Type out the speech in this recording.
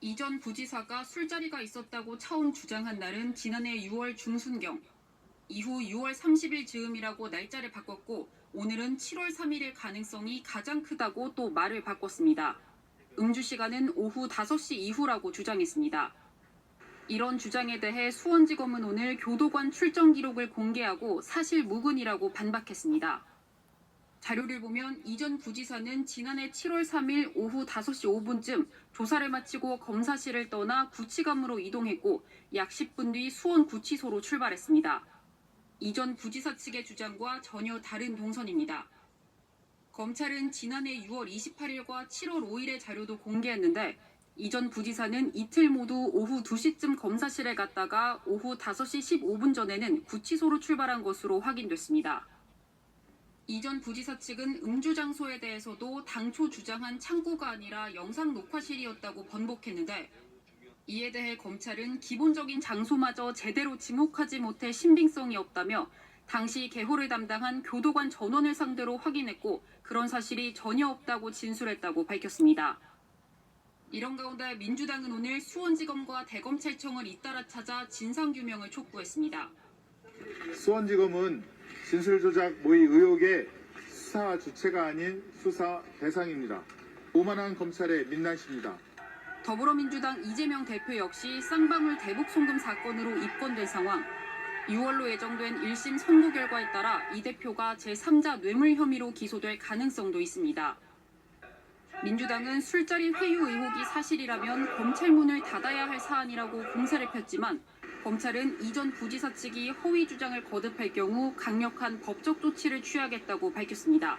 이전 부지사가 술자리가 있었다고 차움 주장한 날은 지난해 6월 중순경. 이후 6월 30일 즈음이라고 날짜를 바꿨고 오늘은 7월 3일일 가능성이 가장 크다고 또 말을 바꿨습니다. 음주 시간은 오후 5시 이후라고 주장했습니다. 이런 주장에 대해 수원지검은 오늘 교도관 출정 기록을 공개하고 사실 무근이라고 반박했습니다. 자료를 보면 이전 부지사는 지난해 7월 3일 오후 5시 5분쯤 조사를 마치고 검사실을 떠나 구치감으로 이동했고 약 10분 뒤 수원 구치소로 출발했습니다. 이전 부지사 측의 주장과 전혀 다른 동선입니다. 검찰은 지난해 6월 28일과 7월 5일의 자료도 공개했는데 이전 부지사는 이틀 모두 오후 2시쯤 검사실에 갔다가 오후 5시 15분 전에는 구치소로 출발한 것으로 확인됐습니다. 이전 부지사 측은 음주 장소에 대해서도 당초 주장한 창고가 아니라 영상 녹화실이었다고 번복했는데 이에 대해 검찰은 기본적인 장소마저 제대로 지목하지 못해 신빙성이 없다며 당시 개호를 담당한 교도관 전원을 상대로 확인했고 그런 사실이 전혀 없다고 진술했다고 밝혔습니다. 이런 가운데 민주당은 오늘 수원지검과 대검찰청을 잇따라 찾아 진상규명을 촉구했습니다. 수원지검은 진술 조작 모의 의혹의 수사 주체가 아닌 수사 대상입니다. 오만한 검찰의 민낯입니다. 더불어민주당 이재명 대표 역시 쌍방울 대북 송금 사건으로 입건된 상황. 6월로 예정된 1심 선고 결과에 따라 이 대표가 제3자 뇌물 혐의로 기소될 가능성도 있습니다. 민주당은 술자리 회유 의혹이 사실이라면 검찰 문을 닫아야 할 사안이라고 공세를 폈지만 검찰은 이전 부지사 측이 허위 주장을 거듭할 경우 강력한 법적 조치를 취하겠다고 밝혔습니다.